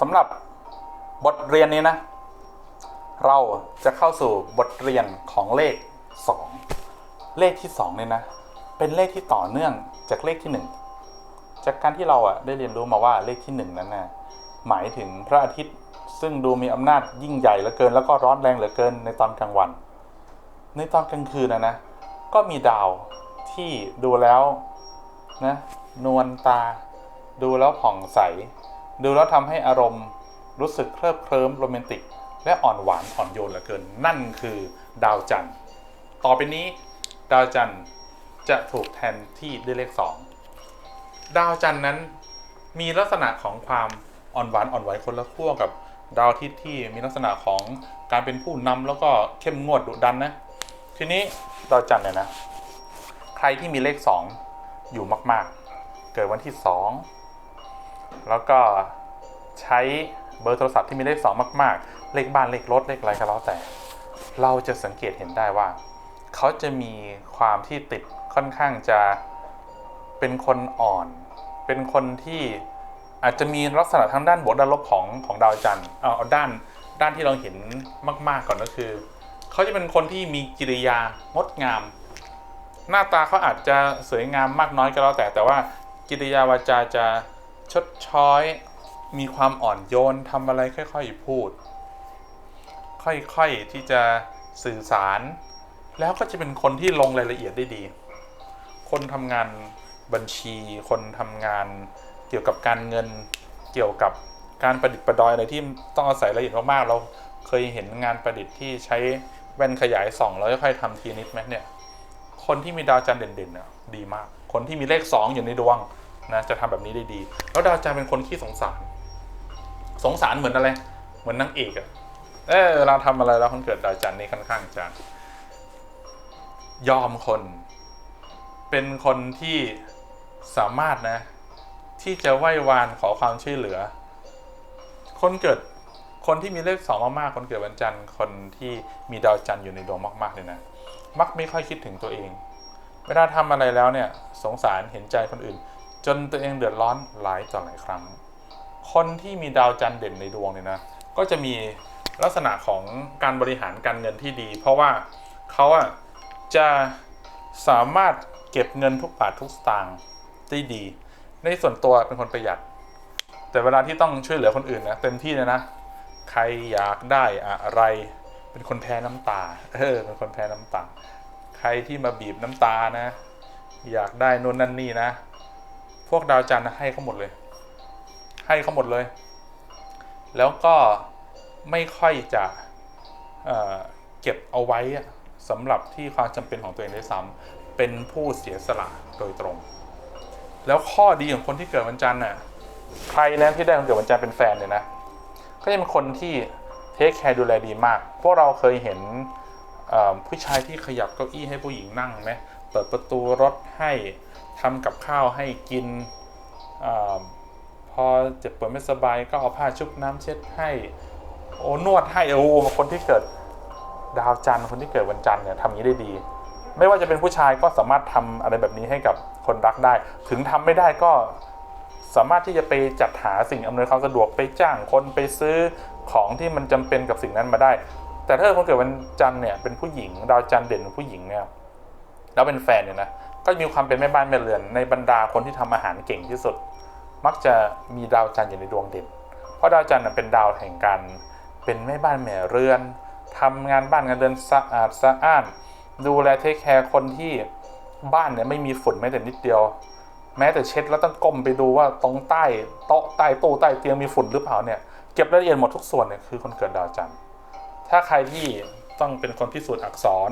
สำหรับบทเรียนนี้นะ เราจะเข้าสู่บทเรียนของเลข 2 เลขที่2เนี่ยนะ เป็นเลขที่ต่อเนื่องจากเลขที่ 1 จากการที่เราอะได้เรียนรู้มาว่าเลขที่ 1 นั้นนะหมายถึงพระอาทิตย์ซึ่งดูมีอำนาจยิ่งใหญ่เหลือเกิน แล้วก็ร้อนแรงเหลือเกินในตอนกลางวัน ในตอนกลางคืนนะนะ ก็มีดาวที่ดูแล้วนะนวลตา ดูแล้วผ่องใส ดูแล้วทำให้อารมณ์รู้สึกเคลิบเคลิ้มโรแมนติก และอ่อนหวานอ่อนโยนเหลือเกิน นั่นคือดาวจันทร์ต่อไปนี้ ดาวจันทร์จะถูกแทนที่ด้วยเลข 2 ดาวจันทร์นั้นมีลักษณะของความอ่อนหวานอ่อนไหวคนละขั้วกับดาวอาทิตย์ที่มีลักษณะของการเป็นผู้นำแล้วก็เข้มงวดดุดันนะ ทีนี้ดาวจันทร์เนี่ยนะ ใครที่มีเลข 2 อยู่มาก ๆ เกิดวันที่ 2 แล้วก็ใช้เบอร์โทรศัพท์ที่มีเลข 2 มาก ๆ เลขบ้านเลขรถเลขอะไรก็แล้วแต่ เราจะสังเกตเห็นได้ว่า เขาจะมีความที่ติดค่อนข้างจะเป็นคนอ่อน เป็นคนที่อาจจะมีลักษณะทางด้านบวกด้านลบของของดาวจันทร์เอาด้านด้านที่เราเห็นมาก ๆก่อนก็คือ เขาจะเป็นคนที่มีกิริยางดงาม หน้าตาเขาอาจจะสวยงามมากน้อยก็แล้วแต่แต่ว่ากิริยาวาจาจะ ชดช้อย มีความอ่อนโยนทำอะไรค่อยๆพูด ค่อยๆที่จะสื่อสาร แล้วก็จะเป็นคนที่ลงรายละเอียดได้ดี คนทำงานบัญชี คนทำงานเกี่ยวกับการเงิน เกี่ยวกับการประดิษฐ์ประดอยอะไรที่ต้องอาศัยละเอียดมากๆ เราเคยเห็นงานประดิษฐ์ที่ใช้แว่นขยายส่องแล้วค่อยๆทำทีนิดไหมเนี่ย คนที่มีดาวจันทร์เด่นๆเนี่ยดีมาก คนที่มีเลข 2 อยู่ในดวง นะจะทำแบบนี้ได้ดี แล้วดาวจันทร์เป็นคนที่สงสาร สงสารเหมือนอะไร เหมือนนางเอกอะเออเราทำอะไรแล้วคนเกิดดาวจันทร์นี่ค่อนข้างจะยอมคน เป็นคนที่สามารถนะ ที่จะไหว้วานขอความช่วยเหลือ คนเกิดคนที่มีเลขสองมากๆ คนเกิดวันจันทร์ คนที่มีดาวจันทร์อยู่ในดวงมากๆเลยนะ มักไม่ค่อยคิดถึงตัวเอง เวลาทำอะไรแล้วเนี่ย สงสารเห็นใจคนอื่น จนตัวเองเดือดร้อนหลายต่อหลายครั้ง คนที่มีดาวจันทร์เด่นในดวงเนี่ยนะ ก็จะมีลักษณะของการบริหารการเงินที่ดี เพราะว่าเขาอะจะสามารถเก็บเงินทุกบาททุกสตางค์ได้ดี ในส่วนตัวเป็นคนประหยัด แต่เวลาที่ต้องช่วยเหลือคนอื่นนะเต็มที่เลยนะ ใครอยากได้อะไรเป็นคนแพ้น้ำตา เออ เป็นคนแพ้น้ำตา ใครที่มาบีบน้ำตานะ อยากได้นู่นนั่นนี่นะ พวกดาวจันทร์นะให้เขาหมดเลย ให้เขาหมดเลย แล้วก็ไม่ค่อยจะเเก็บเอาไว้สำหรับที่ความจำเป็นของตัวเองได้ซ้ำเป็นผู้เสียสละโดยตรง แล้วข้อดีของคนที่เกิดวันจันทร์น่ะใครแล้วที่ได้คนเกิดวันจันทร์เป็นแฟนเนี่ยนะก็จะเป็นคนที่เทคแคร์ดูแลดีมาก พวกเราเคยเห็นผู้ชายที่ขยับเก้าอี้ให้ผู้หญิงนั่งไหม เปิดประตูรถให้ทำกับข้าวให้กินอพอเจ็บป่วยไม่สบายก็เอาผ้าชุบน้ำเช็ดให้โอ้นวดให้โอ้คนที่เกิดดาวจันทร์คนที่เกิดวันจันทร์เนี่ยทำอย่างนี้ได้ดี ไม่ว่าจะเป็นผู้ชายก็สามารถทำอะไรแบบนี้ให้กับคนรักได้ ถึงทำไม่ได้ก็สามารถที่จะไปจัดหาสิ่งอำนวยความสะดวกไปจ้างคนไปซื้อของที่มันจำเป็นกับสิ่งนั้นมาได้ แต่ถ้าคนเกิดวันจันทร์เนี่ยเป็นผู้หญิงดาวจันทร์เด่นผู้หญิงเนี่ย แล้วเป็นแฟนเนี่ยนะก็มีความเป็นแม่บ้านแม่เรือน ในบรรดาคนที่ทำอาหารเก่งที่สุด มักจะมีดาวจันทร์อยู่ในดวงเด่นเพราะดาวจันทร์เป็นดาวแห่งการเป็นแม่บ้านแม่เรือนทำงานบ้านงานเรือนสะอาดสะอ้าน ดูแลเทคแคร์คนที่บ้านเนี่ยไม่มีฝุ่นแม้แต่นิดเดียว แม้แต่เช็ดแล้วต้องก้มไปดูว่าตรงใต้โต๊ะใต้ตู้ใต้เตียงมีฝุ่นหรือเปล่าเนี่ยเก็บรายละเอียดหมดทุกส่วนเนี่ยคือคนเกิดดาวจันทร์ถ้าใครที่ต้องเป็นคนพิสูจน์อักษร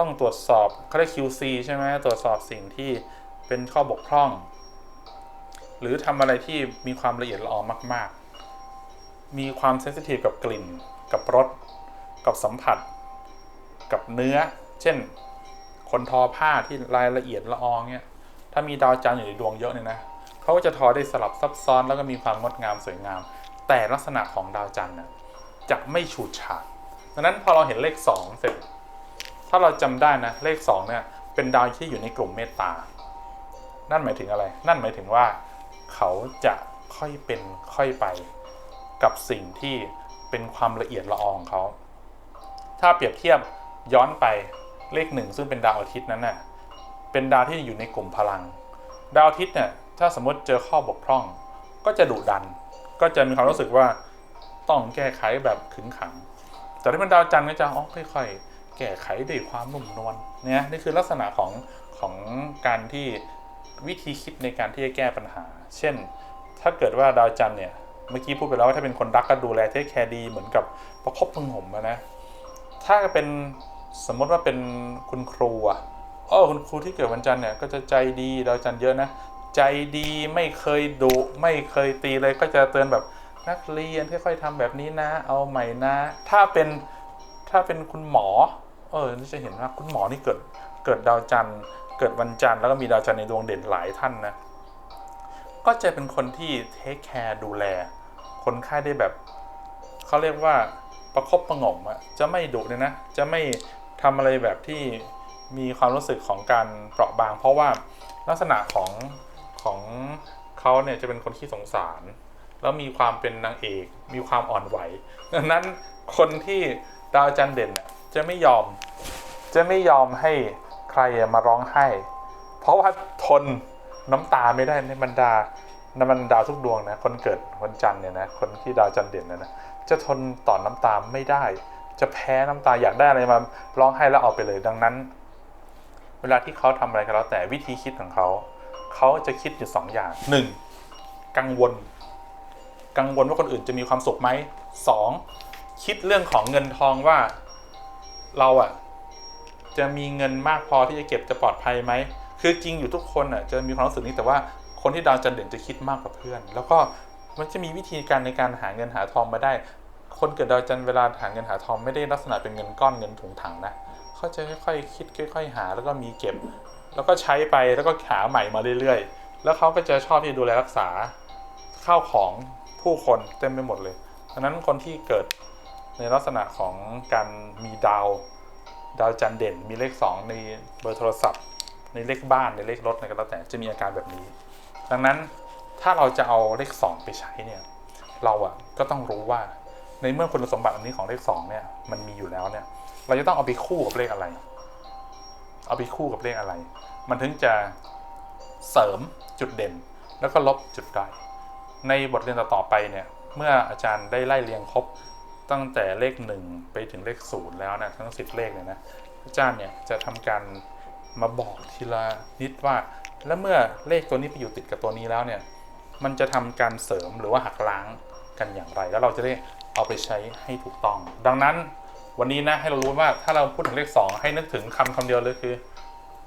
ต้องตรวจสอบเขาเรียก QC ใช่ไหมตรวจสอบสิ่งที่เป็นข้อบกพร่อง หรือทำอะไรที่มีความละเอียดละออมาก ๆ มีความเซนซิทีฟกับกลิ่น กับรสกับสัมผัส กับเนื้อ เช่น คนทอผ้าที่รายละเอียดละออเนี่ยถ้ามีดาวจันทร์อยู่ในดวงเยอะเนี่ยนะเขาก็จะทอได้สลับซับซ้อนแล้วก็มีความงดงามสวยงาม แต่ลักษณะของดาวจันทร์น่ะจะไม่ฉูดฉาดดังนั้นพอเราเห็นเลข 2 เสร็จ ถ้าเราจำได้นะเลข 2 เนี่ย เป็นดาวที่อยู่ในกลุ่มเมตตา นั่นหมายถึงอะไร นั่นหมายถึงว่า เขาจะค่อยเป็นค่อยไปกับสิ่งที่เป็นความละเอียดละออของเขา ถ้าเปรียบเทียบย้อนไปเลขหนึ่งซึ่งเป็นดาวอาทิตย์นั้นน่ะเป็นดาวที่อยู่ในกลุ่มพลัง ดาวอาทิตย์เนี่ยถ้าสมมติเจอข้อบกพร่อง ก็จะดุดัน ก็จะมีความรู้สึกว่าต้องแก้ไขแบบขึงขัง แต่ถ้าเป็นดาวจันทร์ก็จะอ๋อค่อยๆ แก้ไขด้วยความนุ่มนวลเนี่ยนี่คือลักษณะของของการที่วิธีคิดในการที่จะแก้ปัญหา เช่น ถ้าเกิดว่าดาวจันทร์เนี่ยเมื่อกี้พูดไปแล้วว่าถ้าเป็นคนรักก็ดูแลเทคแคร์ดีเหมือนกับประคบประหงมนะ ถ้าเป็นสมมติว่าเป็นคุณครูอะเออคุณครูที่เกิดวันจันทร์เนี่ยก็จะใจดีดาวจันทร์เยอะนะ ใจดีไม่เคยดุไม่เคยตีเลยก็จะเตือนแบบนักเรียนค่อยๆทำแบบนี้นะ เอาใหม่นะ ถ้าเป็นถ้าเป็นคุณหมอ เออนี่จะเห็นว่าคุณหมอนี่เกิดเกิดดาวจันทร์ เกิดวันจันทร์แล้วก็มีดาวจันทร์ในดวงเด่นหลายท่านนะก็จะเป็นคนที่เทคแคร์ดูแล คนไข้ได้แบบเขาเรียกว่าประคบประงมอะจะไม่ดุเลยนะ จะไม่ทำอะไรแบบที่มีความรู้สึกของการเปราะบาง เพราะว่าลักษณะของของเขาเนี่ยจะเป็นคนที่สงสาร แล้วมีความเป็นนางเอก มีความอ่อนไหว ดังนั้นคนที่ดาวจันเด่น จะไม่ยอม จะไม่ยอมให้ใครมาร้องไห้ เพราะว่าทนน้ำตาไม่ได้ในบรรดาในบรรดาทุกดวงนะ คนเกิดวันจันทร์เนี่ยนะ คนที่ดาวจันทร์เด่นนะนะ จะทนต่อน้ำตาไม่ได้ จะแพ้น้ำตาอยากได้อะไรมาร้องไห้แล้วเอาไปเลย ดังนั้น เวลาที่เขาทำอะไรก็แล้วแต่วิธีคิดของเขา เขาจะคิดอยู่สองอย่างหนึ่งกังวล กังวลว่าคนอื่นจะมีความสุขไหมสองคิดเรื่องของเงินทองว่า เราอะจะมีเงินมากพอที่จะเก็บจะปลอดภัยไหม คือจริงอยู่ทุกคนอะจะมีความรู้สึกนี้แต่ว่าคนที่ดาวจันเด่นจะคิดมากกว่าเพื่อน แล้วก็มันจะมีวิธีการในการหาเงินหาทองมาได้ คนเกิดดาวจันเวลาหาเงินหาทองไม่ได้ลักษณะเป็นเงินก้อนเงินถุงถังนะเขาจะค่อยๆคิดค่อย ๆ หา แล้วก็มีเก็บ แล้วก็ใช้ไปแล้วก็หาใหม่มาเรื่อยๆ แล้วเขาก็จะชอบที่ดูแลรักษาข้าวของผู้คนเต็มไปหมดเลยดังนั้นคนที่เกิด ในลักษณะของการมีดาวดาวจันเด่น มีเลข 2 ในเบอร์โทรศัพท์ ในเลขบ้านในเลขรถในก็แล้วแต่จะมีอาการแบบนี้ ดังนั้นถ้าเราจะเอาเลข 2 ไปใช้เนี่ยเราอะก็ต้องรู้ว่าในเมื่อคุณสมบัติอันนี้ของเลข 2 เนี่ยมันมีอยู่แล้วเนี่ยเราจะต้องเอาไปคู่กับเลขอะไร เอาไปคู่กับเลขอะไร มันถึงจะเสริมจุดเด่น แล้วก็ลบจุดด้อยในบทเรียนต่อๆไปเนี่ยเมื่ออาจารย์ได้ไล่เรียงครบ ตั้งแต่เลขหนึ่งไปถึงเลขศูนย์แล้วนะทั้งสิบเลขเนี่ยนะอาจารย์เนี่ยจะทำการมาบอกทีละนิดว่า แล้วเมื่อเลขตัวนี้ไปอยู่ติดกับตัวนี้แล้วเนี่ยมันจะทำการเสริมหรือว่าหักล้างกันอย่างไร แล้วเราจะได้เอาไปใช้ให้ถูกต้อง ดังนั้นวันนี้นะให้เรารู้ว่าถ้าเราพูดถึงเลข 2 ให้นึกถึงคำคำเดียวเลยคือ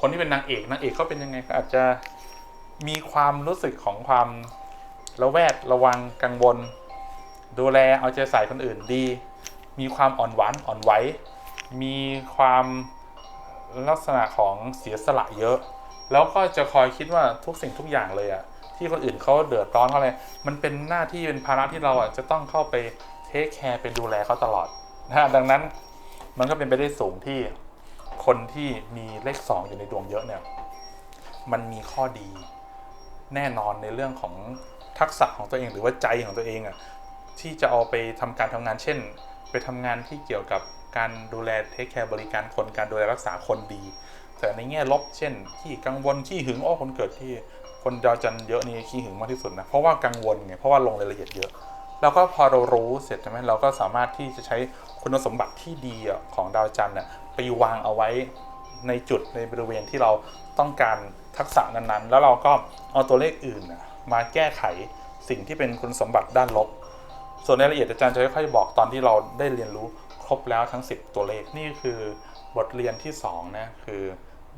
คนที่เป็นนางเอกนางเอกเขาเป็นยังไงก็อาจจะมีความรู้สึกของความระแวดระวังกังวล ดูแลเอาใจใส่คนอื่นดี มีความอ่อนหวานอ่อนไหวมีความลักษณะของเสียสละเยอะ แล้วก็จะคอยคิดว่าทุกสิ่งทุกอย่างเลยอะที่คนอื่นเขาเดือดร้อนเขาอะไรมันเป็นหน้าที่เป็นภาระที่เราอะจะต้องเข้าไปเทคแคร์ไปดูแลเขาตลอดนะฮะดังนั้นมันก็เป็นไปได้สูงที่คนที่มีเลขสองอยู่ในดวงเยอะเนี่ยมันมีข้อดีแน่นอนในเรื่องของทักษะของตัวเองหรือว่าใจของตัวเองอะ ที่จะเอาไปทำการทำงานเช่น ไปทำงานที่เกี่ยวกับการดูแลเทคแคร์บริการคนการดูแลรักษาคนดี แต่ในแง่ลบเช่นที่กังวลขี้หึงอ้อคนเกิดที่คนดาวจันทร์เยอะนี่ขี้หึงมากที่สุดนะเพราะว่ากังวลไงเพราะว่าลงรายละเอียดเยอะแล้วก็พอเรารู้เสร็จใช่ไหมเราก็สามารถที่จะใช้คุณสมบัติที่ดีของดาวจันทร์น่ะไปวางเอาไว้ในจุดในบริเวณที่เราต้องการทักษะนั้นๆ แล้วเราก็เอาตัวเลขอื่นมาแก้ไขสิ่งที่เป็นคุณสมบัติด้านลบ ส่วนในรายละเอียดอาจารย์จะค่อยๆบอกตอนที่เราได้เรียนรู้ครบแล้วทั้ง 10 ตัวเลขนี่คือบทเรียนที่2นะคือ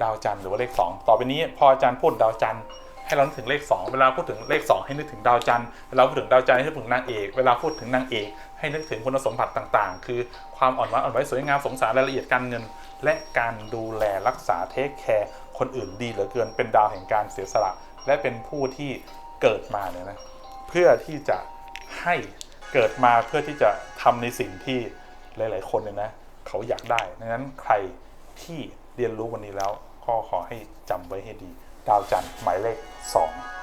ดาวจันทร์หรือว่าเลข 2 ต่อไปนี้พออาจารย์พูดดาวจันทร์ให้เรานึกถึงเลข 2 เวลาพูดถึงเลข 2 ให้นึกถึงดาวจันทร์เวลาพูดถึงดาวจันทร์ให้นึกถึงนางเอกเวลาพูดถึงนางเอกให้นึกถึงคุณสมบัติต่างๆ คือความอ่อนหวานอ่อนไหวสวยงามสงสารรายละเอียดการเงิน และการดูแลรักษาเทคแคร์คนอื่นดีเหลือเกินเป็นดาวแห่งการเสียสละ และเป็นผู้ที่เกิดมาเนี่ยนะเพื่อที่จะให้ เกิดมาเพื่อที่จะทำในสิ่งที่หลาย ๆ คนเนี่ยนะเขาอยากได้ดังนั้นใครที่เรียนรู้วันนี้แล้วก็ขอให้จำไว้ให้ดี ดาวจันทร์หมายเลข 2